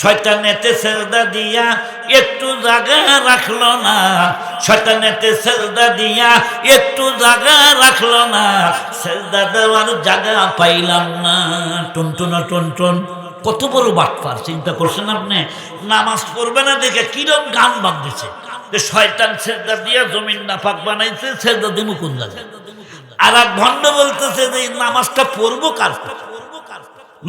শয়তানেতে সেজদা দিয়া একটু জায়গা রাখল না। শয়তানেতে সেজদা দিয়া একটু জায়গা রাখল না। সেজদা দেওয়ার জায়গা পাইলাম না। টুনটুন টুনটুন, কত বড় বাটপার, চিন্তা করছেন আপনি? নামাজ পড়বে না দেখে কিরম গান বাঁধতেছে যে শয়তান সেজদা দিয়া জমিন নাপাক বানাইছে, সেজদা কোন জায়গায়? আর এক ভণ্ড বলতেছে যে নামাজটা পড়ব কার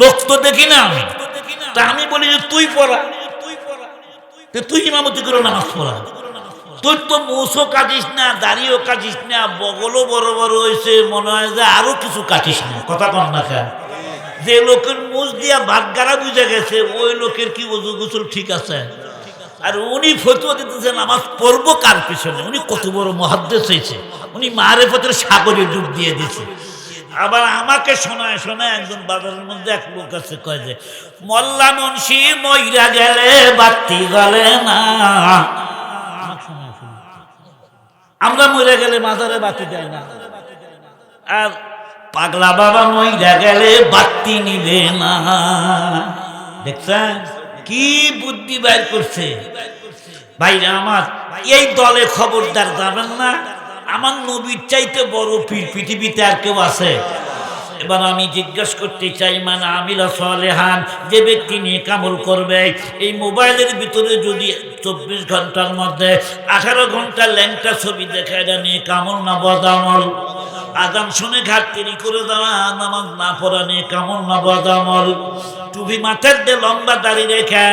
লোক তো দেখি না আমি। তা আমি বলি যে তুই পড়া। তুই ইমামতি করে নামাজ পড়া। তুই তো মুসও কাটিস না, দাড়িও কাটিস না, বগলও বড় বড় হয়েছে, মনে হয় যে আরও কিছু কাটিস না। কথা কন না কেন? যে লোকের মুজ দিয়া গাড়া বুঝে গেছে, ওই লোকের কি ওজু গুসল ঠিক আছে? আর উনি ফতুয়া দিতেছে, নামাজ পড়ব কার পিছনে? উনি কত বড় মহাদ্দেশ হয়েছে। উনি মারেফতের সাগরে ডুব দিয়ে দিছে আবার আমাকে শোনায় শোনায় একজন বাজারের মধ্যে এক লোক আছে, কয় যে, মল্লা মুন্সি মইরা গেলে বাতি গলে না। আমরা মইরা গেলে মাজারে বাতি দেয় না। আর পাগলা বাবা মইরা গেলে বাতি নিবে না। দেখছেন? কি বুদ্ধি বাইর করছে? ভাইরা আমার, এই দলে খবরদার যাবেন না? আমার নবীর চাইতে বড় পীর পৃথিবীতে আর কেউ আছে? এবার আমি জিজ্ঞেস করতে চাই মানে আমিলা সালেহান, যে ব্যক্তি নিয়ে কামল করবে, এই মোবাইলের ভিতরে যদি চব্বিশ ঘণ্টার মধ্যে আঠারো ঘণ্টা ল্যাংটা ছবি দেখা নিয়ে কামল না বদামল? আদাম শুনে ঘাটতিরি করে দেওয়া নামাজ না পড়া নিয়ে কামল না বদামল টুপি মাথার দিয়ে লম্বা দাড়ি রেখে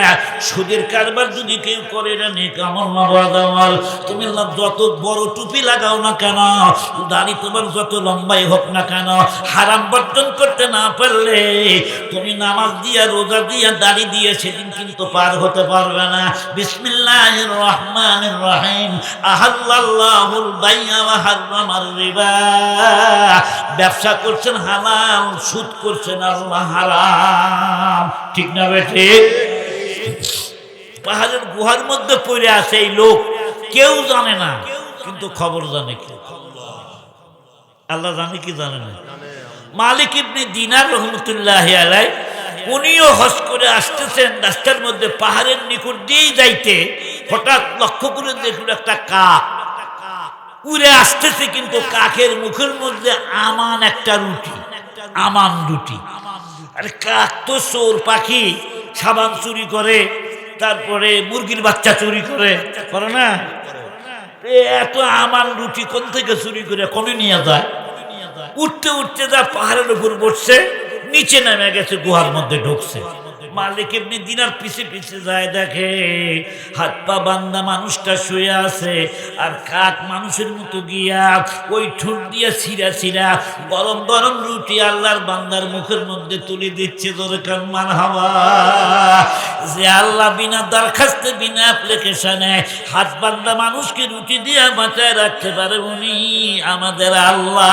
সুদের কারবার যদি কেউ করে, এটা নিয়ে কামল না বদামল তুমি যত বড় টুপি লাগাও না কেন, দাড়ি তোমার যত লম্বাই হোক না কেন, হারাম বর্জন করতে না পারলে তুমি নামাজ দিয়া, রোজা দিয়া, দাড়ি দিয়ে সেদিন কিন্তু পার হতে পারবে না। বিসমিল্লাহ রহমান রহিম। আহাল্লাহুল বাইয়া ওয়া হাররামার রিবা। ব্যবসা করছেন হালাল, সুদ করছেন আল্লাহ হারাম। ঠিক না বেঠে পাহাড়ের গুহার মধ্যে পড়ে আছে এই লোক। কেউ জানে না, কিন্তু খবর জানে কি? আল্লাহ জানে কি জানে না? মালিক ইবনে দিনার রহমতুল্লাহ আলাই, উনিও হজ করে আসতেছেন রাস্তার মধ্যে পাহাড়ের নিকট দিয়েই যাইতে। হঠাৎ লক্ষ্য করে দেখুন একটা কাক। উড়ে আসতেছে কিন্তু কাকের মুখের মধ্যে আমান একটা রুটি, আমান রুটি। আরে কাক তো চোর পাখি, সাবান চুরি করে, তারপরে মুরগির বাচ্চা চুরি করে করে না? এত আমান রুটি কোন থেকে চুরি করে কমে নিয়ে যায়? উঠতে উঠতে যা পাহাড়ের উপর বসছে, নিচে নেমে গেছে, গুহার মধ্যে ঢুকছে। মালিক এমনি দিনার পিছে পিছে যায় দেখে। হাত পা বান্দা মানুষটা শুয়ে আছে, আর কাক মানুষের মতো গিয়া ওই ঠোঁট দিয়া ছিঁড়া ছিঁড়া গরম গরম রুটি আল্লাহর বান্দার মুখের মধ্যে তুলে দিচ্ছে দরকার মান হাওয়া। যে আল্লাহ বিনা দরখাস্তে, বিনা অ্যাপ্লিকেশনে হাত বান্দা মানুষকে রুটি দিয়ে বাঁচায় রাখতে পারে উনি আমাদের আল্লাহ।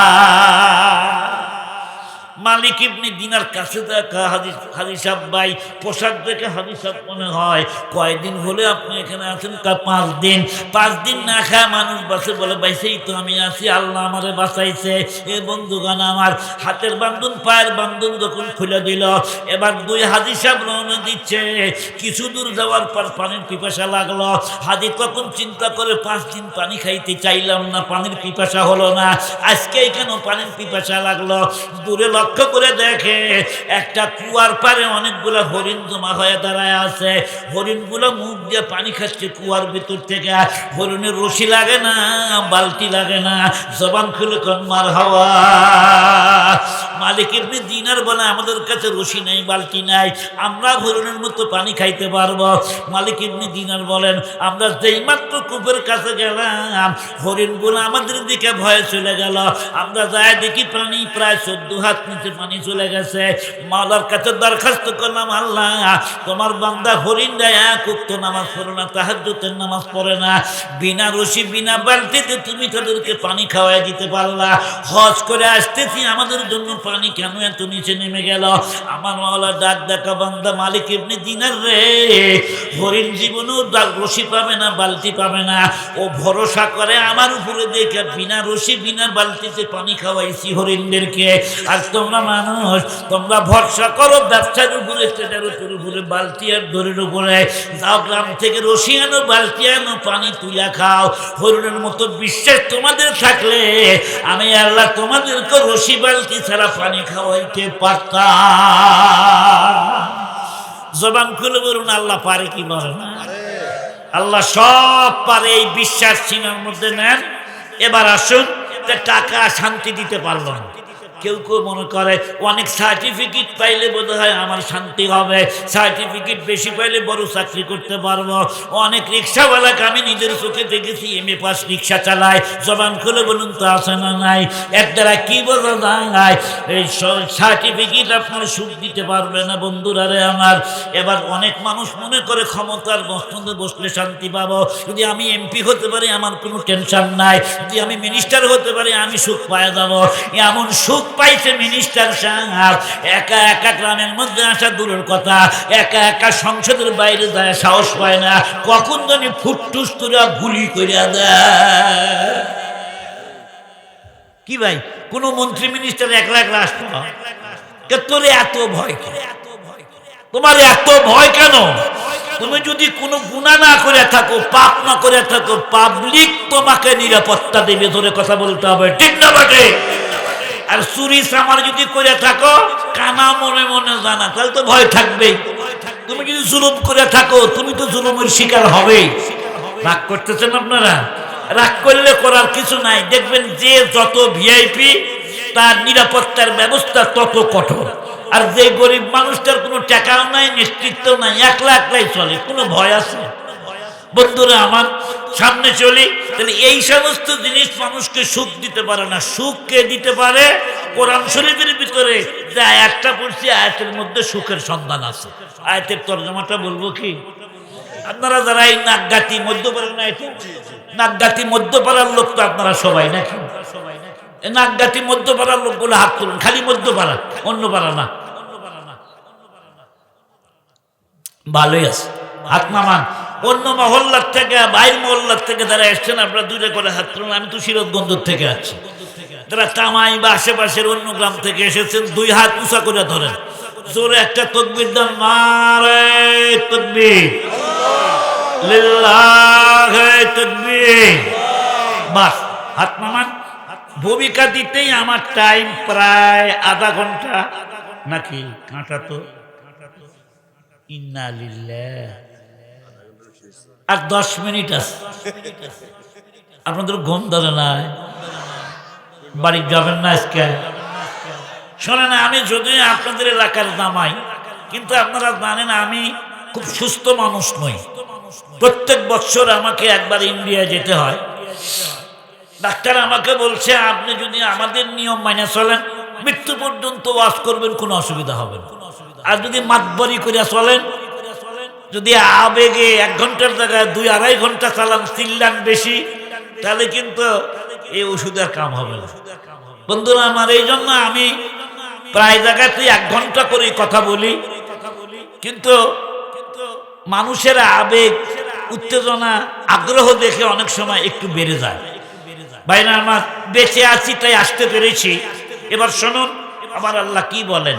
মালিক ইবনে দিনার কাছে দেখা হাদিস হাদিস ভাই, পোশাক দেখে হাদিস মনে হয় কয়দিন হলে আপনি এখানে আছেন? কা, পাঁচ দিন। পাঁচ দিন না খায় মানুষ বাসে। বলে বাইসেই তো আমি আছি, আল্লাহ আমারে বাঁচাইছে। এ বন্ধুগান আমার, হাতের বান্ধন, পায়ের বান্ধন যখন খুলে দিল, এবার দুই হাদিস রওনা দিচ্ছে। কিছু দূর যাওয়ার পর পানির পিপাসা লাগল। হাদি তখন চিন্তা করে পাঁচ দিন পানি খাইতে চাইলাম না, পানির পিপাসা হলো না। আজকে কেন পানির পিপাসা লাগল। দূরে লক্ষ্য করে দেখে, একটা কুয়ার পারে অনেকগুলো হরিণ জমা হয়ে দাঁড়ায় আছে। হরিণগুলো মুখ দিয়ে পানি খাচ্ছে কুয়ার ভিতর থেকে। হরিণের রশি লাগে না, বালতি লাগে না, জবান খুলে কন, মার হাওয়া। মালিক এমনি দিনার বলে, আমাদের কাছে রশি নাই, বালতি নাই, আমরা হরিণের মতো পানি খাইতে পারব। মালিক এমনি দিনার বলেন, আমরা যেই মাত্র কূপের কাছে গেলাম, হরিণগুলো আমাদের দিকে ভয়ে চলে গেল। আমরা যাই দেখি পানি প্রায় চোদ্দ হাত নিচে পানি চলে গেছে। মাওলার কাছে দরখাস্ত করলাম, আল্লাহ, তোমার বান্দা হরিণ দেয় উক্ত নামাজ পড়ে না, তাহাজ্জুদের নামাজ পড়ে না। বিনা রশি, বিনা বালতিতে তুমি তাদেরকে পানি খাওয়াই দিতে পারলা। হজ করে আসতেছি, আমাদের জন্য পানি কেন এত নিচে নেমে গেল? আমার মাওলা ডাক দেখা বান্দা মালিক এমনি দিনার রে। হরিণ জীবনেও ডাক রশি পাবে না, বালতি পাবে না। ও ভরসা করে আমার উপরে দেখে বিনা রশি, বিনা বালতিতে পানি খাওয়াইছি হরিণদেরকে। আর তোমার তোমরা মানুষ, তোমরা ভরসা করো, ব্যবসার উপরে সেটার উপরে বালতি আর দড়ির উপরে। যাও গ্রাম থেকে রশি আনো, বালতি আনো, পানি তুলে খাও। হরিণের মতো বিশ্বাস তোমাদের থাকলে, আমি আল্লাহ তোমাদেরকে রশি বালতি ছাড়া পানি খাওয়াইতে পারতাম। জবান খুলে বলুন, আল্লাহ পারে কি পারে না? আল্লাহ সব পারে, এই বিশ্বাস সীমার মধ্যে নেন। এবার আসুন টাকা শান্তি দিতে পারল না কেউ কেউ মনে করে, অনেক সার্টিফিকেট পাইলে বোধ হয় আমার শান্তি হবে সার্টিফিকেট বেশি পাইলে বড় চাকরি করতে পারব। অনেক রিক্সাওয়ালাকে আমি নিজের চোখে দেখেছি এম এ পাস রিক্সা চালায়, জবান খুলে বলুন তো আছে না নাই? এক দ্বারা কি বোঝা যায় এই সার্টিফিকেট আপনার সুখ দিতে পারবে না বন্ধুরা রে আমার। এবার অনেক মানুষ মনে করে ক্ষমতার বস্তুতে বসলে শান্তি পাবো। যদি আমি এমপি হতে পারি, আমার কোনো টেনশন নাই। যদি আমি মিনিস্টার হতে পারি, আমি সুখ পায়ে যাব। এমন সুখ পাইছে মিনিস্টার সাহেব। একা একা গ্রামের মধ্যে আসা দূরের কথা। একা একা সংসদের বাইরে যায়, সাহস পায় না। কখন জানি ফুটটুস করে গুলি করিয়া দেয়। কি ভাই, কোন মন্ত্রী মিনিস্টার একলা একলা আসতো না? তোর এত ভয় তোমার এত ভয় কেন? তুমি যদি কোনো গুণা না করে থাকো, পাপ না করে থাকো, পাবলিক তোমাকে নিরাপত্তা দেবে, ধরে কথা বলতে হবে। ঠিক না বটে? আর চুরি সামার যদি করে থাকো, কানা মনে মনে জানা, তাহলে তো ভয় থাকবেই তুমি যদি জুলুম করে থাকো, তুমি তো জুলুমের শিকার হবেই রাগ করতেছেন আপনারা? রাগ করলে করার কিছু নাই। দেখবেন যে যত ভিআইপি তার নিরাপত্তার ব্যবস্থা তত কঠোর। আর যে গরিব মানুষটার কোনো টাকাও নাই নেতৃত্ব নাই, একলা একলাই চলে, কোনো ভয় আছে? বন্ধুরা, আমার সামনে চলি। তাহলে এই সমস্ত জিনিস মানুষকে সুখ দিতে পারে না। সুখ কে দিতে পারে কোরআন শরীফের ভিতরে। যে আয়াতটা পড়ছি, আয়াতের মধ্যে সুখের সন্ধান আছে। আয়াতের তর্জমাটা বলব কি? আপনারা যারা এই নাগগাতি মধ্যপাড়ার না এটা নাগগাতি মধ্যপাড়ার লোক তো আপনারা সবাই নাকি? নাগগাতি মধ্যপাড়ার লোকগুলো হাত তুলুন, খালি মধ্যপাড়া, অন্য পাড়া না। ভালোই আছে। হাত নামান। অন্য মহল্লার থেকে বাইর মহল্লার থেকে তারা এসছেন, আপনারা দূরে করে হাত তুলুন, আমি তো সিরতগঞ্জ থেকে আছি তারা তামাই বা আশেপাশের অন্য গ্রাম থেকে এসেছেন, দুই হাত উঁচা করে ধরেন। জোরে একটা তকবির দান মারে তকবির। লিল্লাহে ভূমিকা দিতেই আমার টাইম প্রায় আধা ঘণ্টা। নাকি কাঁটা তো? ইন্না আর দশ মিনিট আছে। আপনাদের ঘুম ধরে নাই? বাড়ি যাবেন না আজকে? শোনেন, আমি যদিও আপনাদের এলাকার জামাই, কিন্তু আপনারা জানেন আমি খুব সুস্থ মানুষ নই। প্রত্যেক বছর আমাকে একবার ইন্ডিয়া যেতে হয়। ডাক্তার আমাকে বলছে, আপনি যদি আমাদের নিয়ম মানে চলেন, মৃত্যু পর্যন্ত ওয়াশ করবেন, কোনো অসুবিধা হবে না। আর যদি মাতবরি করিয়া চলেন যদি আবেগে এক ঘণ্টার জায়গায় দুই আড়াই ঘণ্টা চালান, চিল্লান বেশি, তাহলে কিন্তু এই ওষুধের কাম হবে না। বন্ধুরা, আমার এই জন্য আমি প্রায় জায়গাতে এক ঘণ্টা করে কথা বলি। কিন্তু মানুষের আবেগ, উত্তেজনা, আগ্রহ দেখে অনেক সময় একটু বেড়ে যায়। ভাইরা আমার বেঁচে আছি, তাই আসতে পেরেছি। এবার শুনুন, আমার আল্লাহ কি বলেন?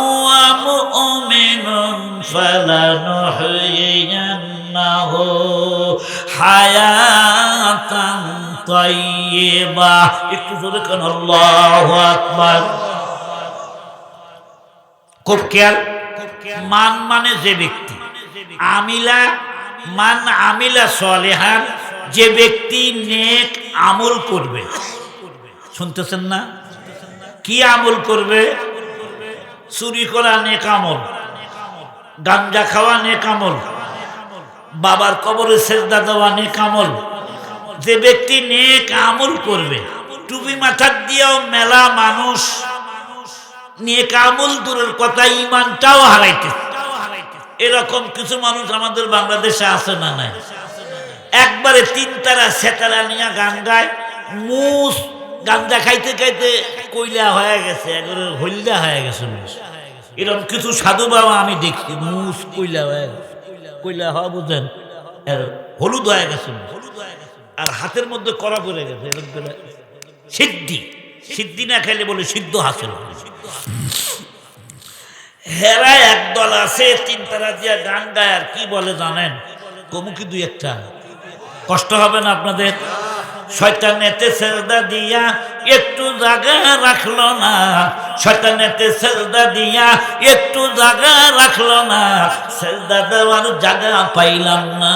ইন্নাহু হায়াতান একটু জোরে কেন? আকবার। খুব খেয়াল। মান মানে যে ব্যক্তি। আমিলা মান আমিলা সলেহান। যে ব্যক্তি নেক আমল করবে। শুনতেছেন না? কি আমল করবে? চুরি করা নেক আমল। গাঞ্জা খাওয়া নেক আমল। বাবার কবরে সেজদা দেওয়া নেকামল যে ব্যক্তি নেক আমল করবে, টুপি মাথার দিয়েও মেলা মানুষ নেক আমল দূরের কথা ইমানটাও হারাইতে। এরকম কিছু মানুষ আমাদের বাংলাদেশে আছে না নাই? একবারে তিন তারা সেতারা নিয়ে গান গায়, মুস গাঞ্জা খাইতে খাইতে কইলা হয়ে গেছে, একবারে হইলা হয়ে গেছে এরকম কিছু সাধু বাবা আমি দেখছি, মুস কইলা হয়ে গেছে। কইলা হওয়া বুঝেন হলুদ হয়ে গেছে। আর হাতের মধ্যে করা পড়ে গেছে, এরকম সিদ্ধি। সিদ্ধি না খাইলে বলে সিদ্ধ হাসিল। হেরা একদল আছে তিন তারা দিয়া গান গায় আর কি বলে জানেন? কমুকি দুই একটা? কষ্ট হবে না আপনাদের? শয়তানেতে সেজদা দিয়া একটু জায়গা রাখল না। শয়তানেতে সেজদা দিয়া একটু জায়গা রাখল না। সেজদা দেওয়ার জায়গা পাইলাম না।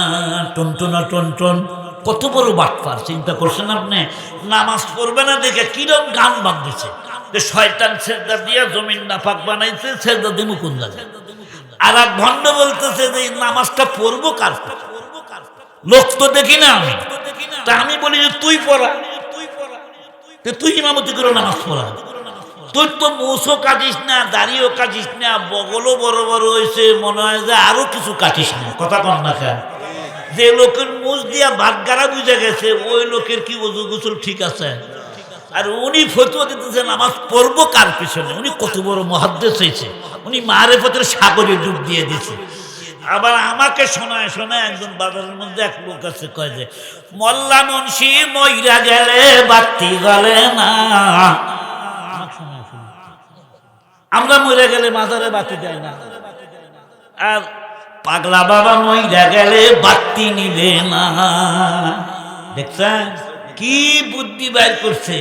টুনটুনা, টুনটুন। কত বড় বাটপার, চিন্তা করছেন আপনি? নামাজ পড়বে না দেখে কিরম গান বাঁধছে যে শয়তান সেজদা দিয়া জমিন নাপাক বানাইছে, সেজদা কোন জায়গায়? আর এক ভণ্ড বলতেছে যে নামাজটা পড়ব কার লোক তো দেখি না আমি। তা আমি বলি যে, তুই পড়া। তুই ইমামতি করে নামাজ পড়া। তুই তো মুসও কাটিস না, দাড়িও কাটিস না, বগলও বড় বড় হয়েছে মনে হয় যে আরও কিছু কাটিস না। কথা কন না কেন? যে লোকের মুজ দিয়া গাড়া বুঝে গেছে, ওই লোকের কি ওজু গুসল ঠিক আছে? আর উনি ফতুয়া দিতেছে নামাজ পড়ব কার পিছনে? উনি কত বড় মহাদ্দেশ হয়েছে উনি মারেফতের সাগরে ডুব দিয়ে দিছে। আবার আমাকে শোনায় শোনায় একজন বাজারের মধ্যে এক লোক আছে, কয় যে, মল্লা মুন্সি মইরা গেলে বাতি গলে না। আমরা মরে গেলে মাজারে বাতি দেয় না। আর পাগলা বাবা মইরা গেলে বাতি নিবে না। দেখছেন? কি বুদ্ধি বাইর করছে?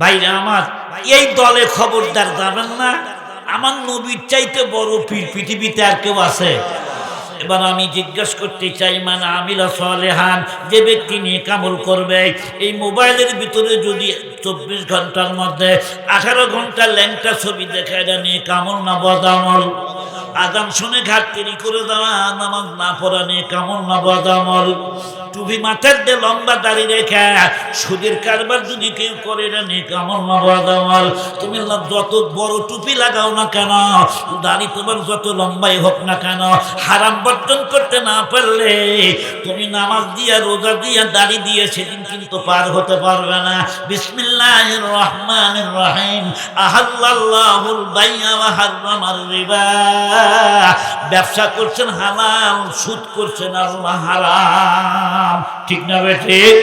ভাইরা আমার, এই দলে খবরদার যাবেন না? আমার নবীর চাইতে বড় পীর পৃথিবীতে আর কেউ আছে? এবার আমি জিজ্ঞেস করতে চাই মানে আমিলা সলেহান, যে ব্যক্তি নিয়ে কামল করবে, এই মোবাইলের ভিতরে যদি চব্বিশ ঘণ্টার মধ্যে আঠারো ঘণ্টা ল্যাংটা ছবি দেখা নিয়ে কামল না বদামল? আদাম শুনে ঘাটতিরি করে দেওয়া নামাজ না পড়া নিয়ে কামল না বদামল টুপি মাথার দিয়ে লম্বা দাড়ি রেখা সুদের কারবার যদি কেউ করে, এটা নিয়ে কামল না বদামল তুমি যত বড় টুপি লাগাও না কেন, দাড়ি তোমার যত লম্বাই হোক না কেন, হারাম বর্জন করতে না পারলে তুমি নামাজ দিয়া, রোজা দিয়া, দাড়ি দিয়ে সেদিন কিন্তু পার হতে পারবে না। বিসমিল্লাহ রহমান রহিম। আহাল্লাহুল বাইয়া ওয়া রিবা। ব্যবসা করছেন হালাল সুদ করছেন আল্লাহ হারাম। ঠিক না বে ঠিক